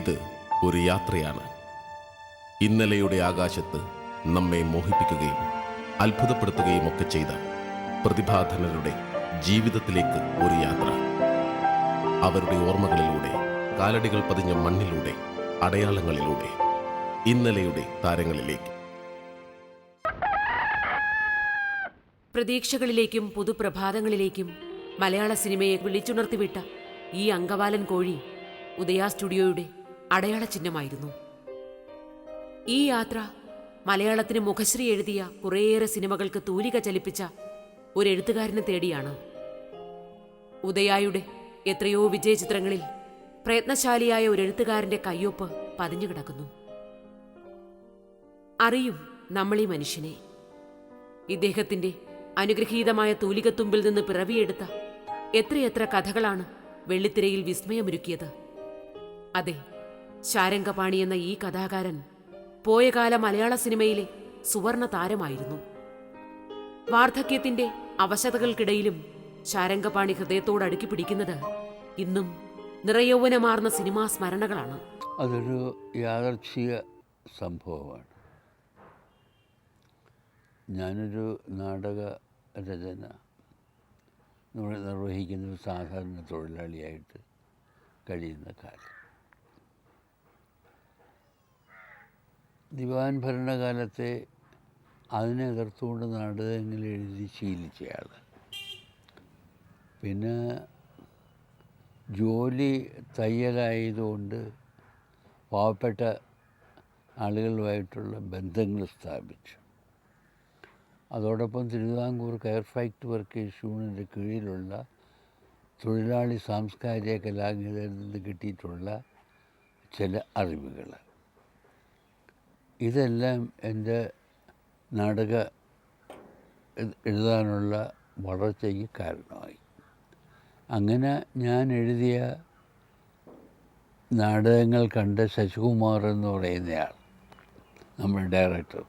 ഇത് ഒരു യാത്രയാണ്. ഇന്നലെയുടെ ആകാശത്ത് നമ്മെ മോഹിപ്പിക്കുകയും അത്ഭുതപ്പെടുത്തുകയും ഒക്കെ ചെയ്ത പ്രതിഭാധനരുടെ ജീവിതത്തിലേക്ക് ഒരു യാത്ര. അവരുടെ ഓർമ്മകളിലൂടെ കാലടികൾ പതിഞ്ഞ മണ്ണിലൂടെ അടയാളങ്ങളിലൂടെ ഇന്നലെയുടെ താരങ്ങളിലേക്ക്. പ്രതീക്ഷകളിലേക്കും പുതുപ്രഭാതങ്ങളിലേക്കും മലയാള സിനിമയെ വിളിച്ചുണർത്തിവിട്ട ഈ അങ്കവാലൻ കോഴി ഉദയ സ്റ്റുഡിയോയുടെ അടയാള ചിഹ്നമായിരുന്നു ഈ യാത്ര മലയാളത്തിന് മുഖശ്രീ എഴുതിയ കുറേയേറെ സിനിമകൾക്ക് തൂലിക ചലിപ്പിച്ച ഒരു എഴുത്തുകാരനെ തേടിയാണ്. ഉദയായുടെ എത്രയോ വിജയചിത്രങ്ങളിൽ പ്രയത്നശാലിയായ ഒരു എഴുത്തുകാരന്റെ കയ്യൊപ്പ് പതിഞ്ഞുകിടക്കുന്നു അറിയും നമ്മൾ ഈ മനുഷ്യനെ. ഇദ്ദേഹത്തിന്റെ അനുഗ്രഹീതമായ തൂലികത്തുമ്പിൽ നിന്ന് പിറവിയെടുത്ത എത്രയെത്ര കഥകളാണ് വെള്ളിത്തിരയിൽ വിസ്മയമൊരുക്കിയത്. അതെ ശാരംഗപാണി എന്ന ഈ കഥാകാരൻ പോയകാല മലയാള സിനിമയിലെ സുവർണ താരമായിരുന്നു. വാർദ്ധക്യത്തിന്റെ അവശതകൾക്കിടയിലും ശാരംഗപാണി ഹൃദയത്തോട് അടുക്കി പിടിക്കുന്നത് ഇന്നും നിറയൗവനമാർന്ന സിനിമാ സ്മരണകളാണ്. അതൊരു യാദർച്ഛിക സംഭവമാണ്. ഞാനൊരു നാടക രചന നിർവഹിക്കുന്ന ഒരു സാധാരണ തൊഴിലാളിയായിട്ട് കഴിയുന്ന കാലം. ദിവാൻ ഭരണകാലത്തെ അതിനെ എതിർത്തുകൊണ്ട് നാടകങ്ങൾ എഴുതി ശീലിച്ചയാൾ. പിന്നെ ജോലി തയ്യലായതുകൊണ്ട് പാവപ്പെട്ട ആളുകളുമായിട്ടുള്ള ബന്ധങ്ങൾ സ്ഥാപിച്ചു. അതോടൊപ്പം തിരുവിതാംകൂർ കയർ ഫാക്ട് വർക്കേഴ്സ് യൂണിന്റെ കീഴിലുള്ള തൊഴിലാളി സാംസ്കാരിക കലാകേന്ദ്രത്തിൽ നിന്ന് കിട്ടിയിട്ടുള്ള ചില അറിവുകൾ. ഇതെല്ലാം എന്റെ നാടക എഴ്- എഴുതാനുള്ള വളർച്ചയ്ക്ക് കാരണമായി. അങ്ങനെ ഞാൻ എഴുതിയ നാടകങ്ങൾ കണ്ട ശശികുമാർ എന്ന് പറയുന്നയാൾ നമ്മുടെ ഡയറക്ടർ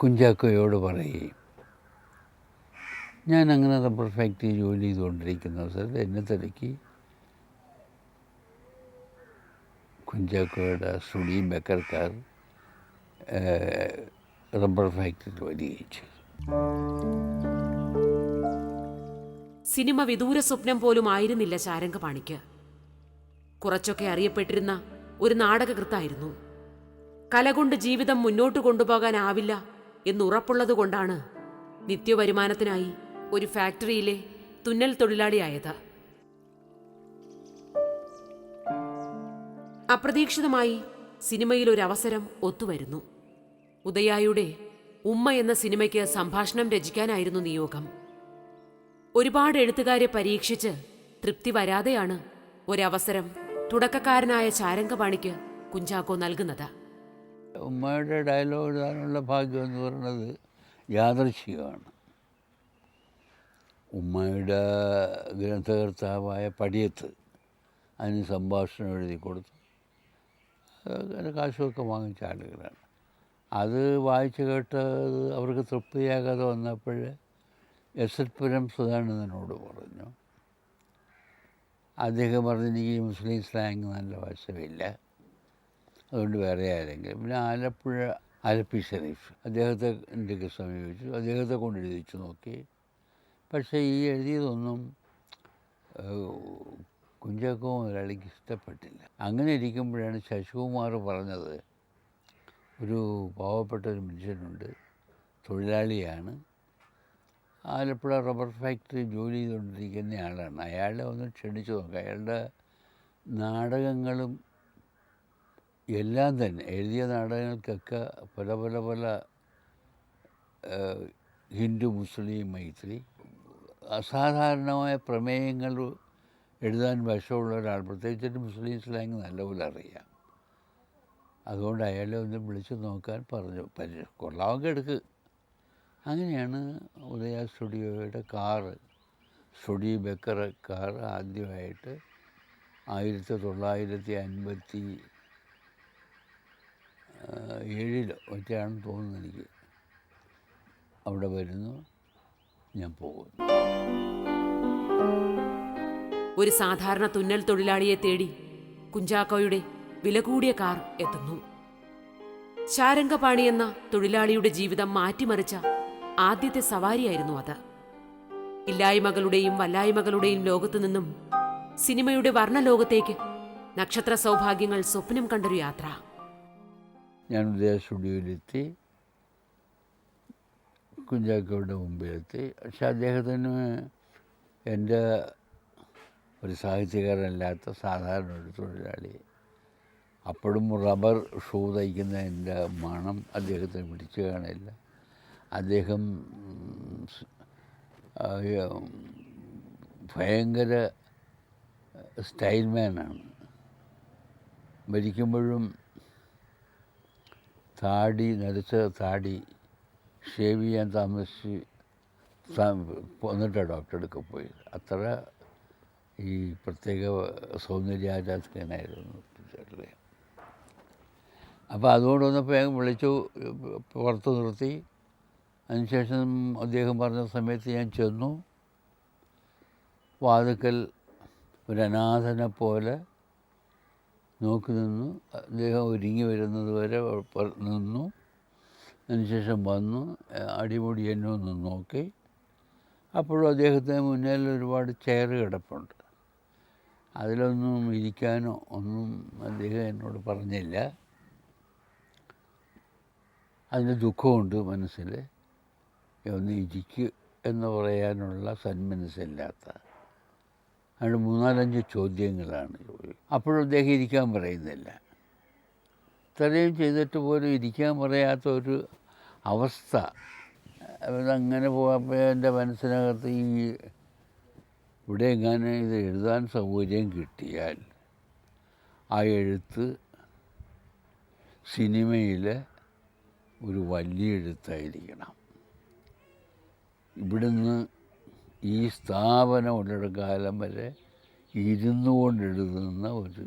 കുഞ്ചാക്കോയോട് പറയുകയും ഞാൻ അങ്ങനെ റബ്ബർ ഫാക്ടറി ജോലി ചെയ്തുകൊണ്ടിരിക്കുന്ന അവസരത്തിൽ എന്നെ തിരക്കി കുഞ്ചാക്കോയുടെ സ്റ്റുഡിയും ബക്കർക്കാർ റബ്ബർ ഫാക്ടറി വരികയും സിനിമ വിദൂര സ്വപ്നം പോലും ആയിരുന്നില്ല ശാരംഗപാണിക്ക്. കുറച്ചൊക്കെ അറിയപ്പെട്ടിരുന്ന ഒരു നാടകകൃത്തായിരുന്നു. കലകൊണ്ട് ജീവിതം മുന്നോട്ട് കൊണ്ടുപോകാനാവില്ല എന്നുറപ്പുള്ളതുകൊണ്ടാണ് നിത്യവരുമാനത്തിനായി ഒരു ഫാക്ടറിയിലെ തുന്നൽ തൊഴിലാളിയായത്. അപ്രതീക്ഷിതമായി സിനിമയിൽ ഒരു അവസരം ഒത്തുവരുന്നു. ഉദയായുടെ ഉമ്മ എന്ന സിനിമയ്ക്ക് സംഭാഷണം രചിക്കാനായിരുന്നു നിയോഗം. ഒരുപാട് എഴുത്തുകാരെ പരീക്ഷിച്ച് തൃപ്തി വരാതെയാണ് ഒരവസരം തുടക്കക്കാരനായ ചാരംഗപാണിക്ക് കുഞ്ചാക്കോ നൽകുന്നത്. ഉമ്മയുടെ ഡയലോഗ് എഴുതാനുള്ള ഭാഗ്യം എന്ന് പറയുന്നത് യാദൃശ്ചികമാണ്. ഉമ്മയുടെ ഗ്രന്ഥകർത്താവായ പടിയത്ത് അതിന് സംഭാഷണം എഴുതി കൊടുത്തു. കാശുമൊക്കെ വാങ്ങിച്ച ആളുകളാണ്. അത് വായിച്ചു കേട്ട് അത് അവർക്ക് തൃപ്തിയാകാതെ വന്നപ്പോൾ എസ് എൽ പുരം സുധാനന്ദനോട് പറഞ്ഞു അദ്ദേഹം പറഞ്ഞു എനിക്ക് മുസ്ലിം സ്ലാങ് നല്ല വശമില്ല അതുകൊണ്ട് വേറെ ആരെങ്കിലും. പിന്നെ ആലപ്പുഴ ആലപ്പി ഷെരീഫ് അദ്ദേഹത്തെ എന്റെ സമീപിച്ചു? അദ്ദേഹത്തെ കൊണ്ട് എഴുതിച്ചു നോക്കി. പക്ഷേ ഈ എഴുതിയതൊന്നും കുഞ്ചാക്കോ മുതലാളിക്ക് ഇഷ്ടപ്പെട്ടില്ല. അങ്ങനെ ഇരിക്കുമ്പോഴാണ് ശശികുമാർ പറഞ്ഞത് ഒരു പാവപ്പെട്ട ഒരു മനുഷ്യനുണ്ട് തൊഴിലാളിയാണ്. ആലപ്പുഴ റബ്ബർ ഫാക്ടറി ജോലി ചെയ്തുകൊണ്ടിരിക്കുന്ന ആളാണ്. അയാളെ ഒന്ന് ക്ഷണിച്ചു നോക്കാം. അയാളുടെ നാടകങ്ങളും എല്ലാം തന്നെ എഴുതിയ നാടകങ്ങൾക്കൊക്കെ പല പല പല ഹിന്ദു മുസ്ലിം മൈത്രി അസാധാരണമായ പ്രമേയങ്ങൾ എഴുതാൻ വശമുള്ള ഒരാൾ പ്രത്യേകിച്ചിട്ട് മുസ്ലിം സ്ലാങ് നല്ലപോലെ അറിയാം. അതുകൊണ്ട് അയാളെ ഒന്ന് വിളിച്ച് നോക്കാൻ പറഞ്ഞു. പരി കൊള്ളാവും എടുക്ക്. അങ്ങനെയാണ് ഉദയ സ്റ്റുഡിയോയുടെ കാറ് സ്റ്റുഡിയോ ബെക്കർ കാർ ആദ്യമായിട്ട് ആയിരത്തി തൊള്ളായിരത്തി അൻപത്തി ഏഴിലോ ഒറ്റയാണെന്ന് തോന്നുന്നു എനിക്ക്. അവിടെ വരുന്നു ഞാൻ പോകുന്നു. ഒരു സാധാരണ തുന്നൽ തൊഴിലാളിയെ തേടി കുഞ്ചാക്കോയുടെ വില കൂടിയ കാർ എത്തുന്നു. ശാരംഗപാണി എന്ന തൊഴിലാളിയുടെ ജീവിതം മാറ്റിമറിച്ച ആദ്യത്തെ സവാരിയായിരുന്നു അത്. ഇല്ലായ്മകളുടെയും വല്ലായ്മകളുടെയും ലോകത്തു നിന്നും സിനിമയുടെ വർണലോകത്തേക്ക് നക്ഷത്ര സൗഭാഗ്യങ്ങൾ സ്വപ്നം കണ്ടൊരു യാത്ര. ഞാൻ ഉദയ സ്റ്റുഡിയോയിലെത്തി. കുഞ്ചാക്കോയുടെ മുമ്പിലെത്തി. പക്ഷെ അദ്ദേഹത്തിന് എന്റെ ഒരു സാഹിത്യകാരനല്ലാത്ത സാധാരണ ഒരു തൊഴിലാളി. അപ്പോഴും റബ്ബർ ഷൂ തയ്ക്കുന്നതിന്റെ മണം അദ്ദേഹത്തിന് പിടിച്ചു കാണില്ല. അദ്ദേഹം ഭയങ്കര സ്റ്റൈൽമാനാണ് മരിക്കുമ്പോഴും താടി നരച്ച താടി ഷേവ് ചെയ്യാൻ താമസിച്ച് വന്നിട്ടാണ് ഡോക്ടറെ അടുക്ക പോയത്. അത്ര ഈ പ്രത്യേക സൗന്ദര്യാരാധകനായിരുന്നു ചേട്ടനെ. അപ്പോൾ അതുകൊണ്ട് വന്നപ്പോൾ ഞാൻ വിളിച്ചു പുറത്ത് നിർത്തി. അതിനുശേഷം അദ്ദേഹം പറഞ്ഞ സമയത്ത് ഞാൻ ചെന്നു. വാതുക്കൽ ഒരു അനാഥനെ പോലെ നോക്കി നിന്നു. അദ്ദേഹം ഒരുങ്ങി വരുന്നത് വരെ നിന്നു. അതിനുശേഷം വന്നു അടിമുടി എന്നെ ഒന്ന് നോക്കി. അപ്പോഴും അദ്ദേഹത്തിന് മുന്നിൽ ഒരുപാട് ചെയർ കിടപ്പുണ്ട്. അതിലൊന്നും ഇരിക്കാനോ ഒന്നും അദ്ദേഹം എന്നോട് പറഞ്ഞില്ല. അതിന്റെ ദുഃഖമുണ്ട് മനസ്സിൽ. ഒന്ന് ഇരിക്ക് എന്ന് പറയാനുള്ള സന്മനസ്സില്ലാത്ത. അതിന്റെ മൂന്നാലഞ്ച് ചോദ്യങ്ങളാണ്. അപ്പോഴും അദ്ദേഹം ഇരിക്കാൻ പറയുന്നില്ല. ഇത്രയും ചെയ്തിട്ട് പോലും ഇരിക്കാൻ പറയാത്ത ഒരു അവസ്ഥ. അതങ്ങനെ പോകുമ്പോൾ എന്റെ മനസ്സിനകത്ത് ഈ ഇവിടെ എങ്ങനെ ഇത് എഴുതാൻ സൗകര്യം കിട്ടിയാൽ ആ എഴുത്ത് സിനിമയിലെ ഒരു വലിയ എഴുത്തായിരിക്കണം. ഇവിടുന്ന് ഈ സ്ഥാപനം ഉള്ളിടക്കാലം വരെ ഇരുന്നു കൊണ്ട് എഴുതുന്ന ഒരു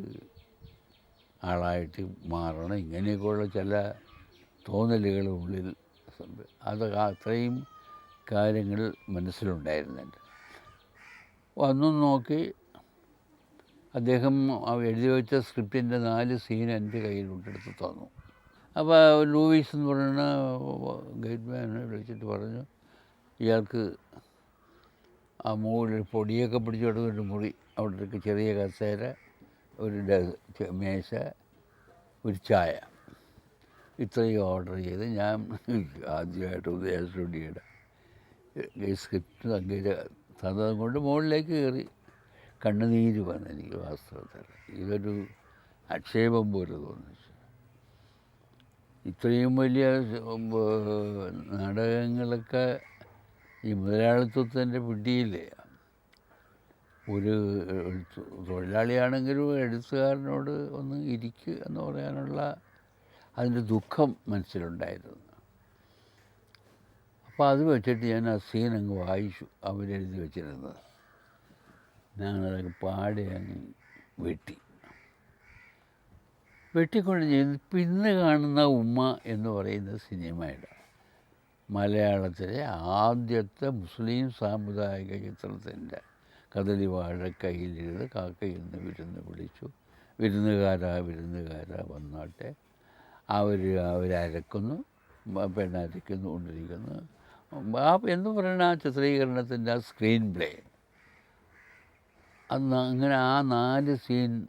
ആളായിട്ട് മാറണം. ഇങ്ങനെയൊക്കെയുള്ള ചില തോന്നലുകൾ ഉള്ളിൽ അത് അത്രയും കാര്യങ്ങൾ മനസ്സിലുണ്ടായിരുന്നുണ്ട്. വന്നു നോക്കി. അദ്ദേഹം എഴുതി വെച്ച സ്ക്രിപ്റ്റിന്റെ നാല് സീൻ എന്റെ കയ്യിൽ കൊണ്ടെടുത്ത് തന്നു അപ്പോൾ ലൂയിസ് എന്ന് പറയുന്ന മാൻ വിളിച്ചിട്ട് പറഞ്ഞു ഇയാൾക്ക് ആ മുകളിൽ പൊടിയൊക്കെ പിടിച്ചു കിടന്നൊരു മുറി അവിടെ ഒരു ചെറിയ കസേര ഒരു മേശ ഒരു ചായ. ഇത്രയും ഓർഡർ ചെയ്ത് ഞാൻ ആദ്യമായിട്ട് ഉദയ സ്റ്റുഡിയോയുടെ സ്ക്രിപ്റ്റ് അങ്ങനെ തന്നത് കൊണ്ട് മുകളിലേക്ക് കയറി. കണ്ണുനീര് വന്നു എനിക്ക് വാസ്തവത്തിൽ ഇതൊരു അക്ഷേപം പോലെ തോന്നിച്ചു. ഇത്രയും വലിയ നാടകങ്ങളൊക്കെ ഈ മുതലാളിത്വത്തിന്റെ പിടിയില്ലേ ഒരു തൊഴിലാളിയാണെങ്കിലും എഴുത്തുകാരനോട് ഒന്ന് ഇരിക്കുക എന്ന് പറയാനുള്ള അതിന്റെ ദുഃഖം മനസ്സിലുണ്ടായിരുന്നു. അപ്പോൾ അത് വെച്ചിട്ട് ഞാൻ ആ സീൻ അങ്ങ് വായിച്ചു അവരെഴുതി വെച്ചിരുന്നത്. ഞങ്ങളതൊക്കെ പാടി അങ്ങ് വെട്ടി. വെട്ടിക്കൊണ്ട് ചെയ്യുന്നത് പിന്നെ കാണുന്ന ഉമ്മ എന്ന് പറയുന്ന സിനിമയുടെ മലയാളത്തിലെ ആദ്യത്തെ മുസ്ലിം സാമുദായിക ചിത്രത്തിന്റെ കദളി വാഴ കയ്യിലിരുന്ന് കാക്കയിൽ നിന്ന് വിരുന്ന് വിളിച്ചു. വിരുന്നുകാരാ വിരുന്നുകാരാ വന്നാട്ടെ. അവർ അവരരക്കുന്നു പെണ്ണരക്കുന്നു കൊണ്ടിരിക്കുന്നു. ആ എന്ന് പറയുന്ന ആ ചിത്രീകരണത്തിന്റെ ആ സ്ക്രീൻ പ്ലേ അന്ന് അങ്ങനെ ആ നാല് സീൻ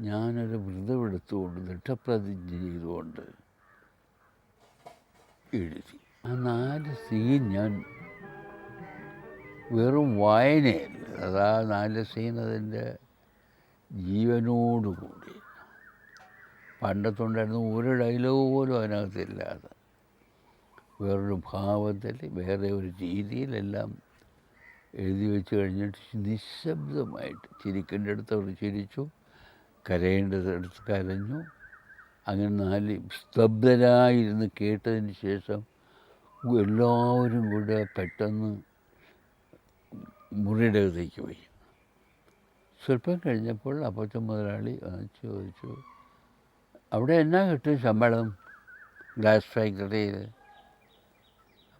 ഞാനൊരു വ്രതമെടുത്തുകൊണ്ട് ദൃഢപ്രതിജ്ഞ ചെയ്തുകൊണ്ട് എഴുതി. ആ നാല് സീൻ ഞാൻ വെറും വായനയല്ല അതാ നാല് സീൻ അതിന്റെ ജീവനോടുകൂടി. പണ്ടത്തുണ്ടായിരുന്ന ഒരു ഡയലോഗ് പോലും അതിനകത്തില്ലാതെ. വേറൊരു ഭാവത്തിൽ വേറെ ഒരു രീതിയിലെല്ലാം എഴുതി വെച്ച് കഴിഞ്ഞിട്ട് നിശബ്ദമായിട്ട് ചിരിക്കേണ്ട അടുത്ത് അവർ ചിരിച്ചു കരയേണ്ടടുത്ത് കരഞ്ഞു. അങ്ങനെ നാല് സ്തബ്ധരായിരുന്ന് കേട്ടതിന് ശേഷം എല്ലാവരും കൂടെ പെട്ടെന്ന് മുറിയുടെ അകത്തേക്ക് പോയി. സ്വല്പം കഴിഞ്ഞപ്പോൾ അപ്പച്ച മുതലാളി ചോദിച്ചു അവിടെ എന്നാ കിട്ടും ശമ്പളം? ഗ്ലാസ് ഫാക്ടറിയിൽ?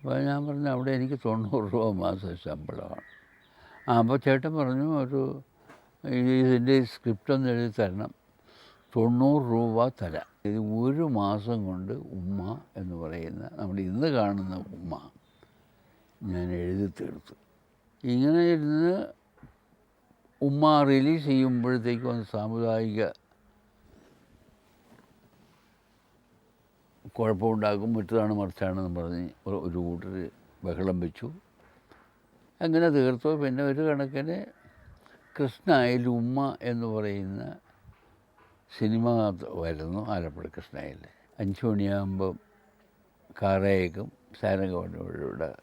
അപ്പോൾ ഞാൻ പറഞ്ഞു അവിടെ എനിക്ക് തൊണ്ണൂറ് രൂപ മാസം ശമ്പളമാണ്. അപ്പോൾ ചേട്ടൻ പറഞ്ഞു ഒരു ഇതിന്റെ സ്ക്രിപ്റ്റ് ഒന്ന് എഴുതി തരണം. തൊണ്ണൂറ് രൂപ തരാം. ഇത് ഒരു മാസം കൊണ്ട് ഉമ്മ എന്ന് പറയുന്ന നമ്മൾ ഇന്ന് കാണുന്ന ഉമ്മ ഞാൻ എഴുതി തീർത്തു. ഇങ്ങനെ ഇരുന്ന് ഉമ്മ റിലീസ് ചെയ്യുമ്പോഴത്തേക്കും സാമുദായിക കുഴപ്പമുണ്ടാക്കും മറ്റതാണ് മറിച്ചാണെന്ന് പറഞ്ഞ് ഒരു- കൂട്ടർ ബഹളം വെച്ചു. അങ്ങനെ തീർത്തു. പിന്നെ ഒരു കണക്കിന് കൃഷ്ണയിൽ ഉമ്മ എന്ന് പറയുന്ന സിനിമ വരുന്നു ആലപ്പുഴ കൃഷ്ണയിൽ അഞ്ച് മണിയാകുമ്പം കാറേക്കും സാരംഗവനോടുകൂടെ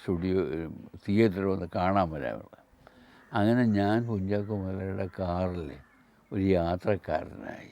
സ്റ്റുഡിയോ തിയേറ്ററിൽ വന്ന് കാണാൻ വരാറുണ്ട് അങ്ങനെ ഞാൻ കുഞ്ചാക്കോ മലയുടെ കാറിൽ ഒരു യാത്രക്കാരനായി.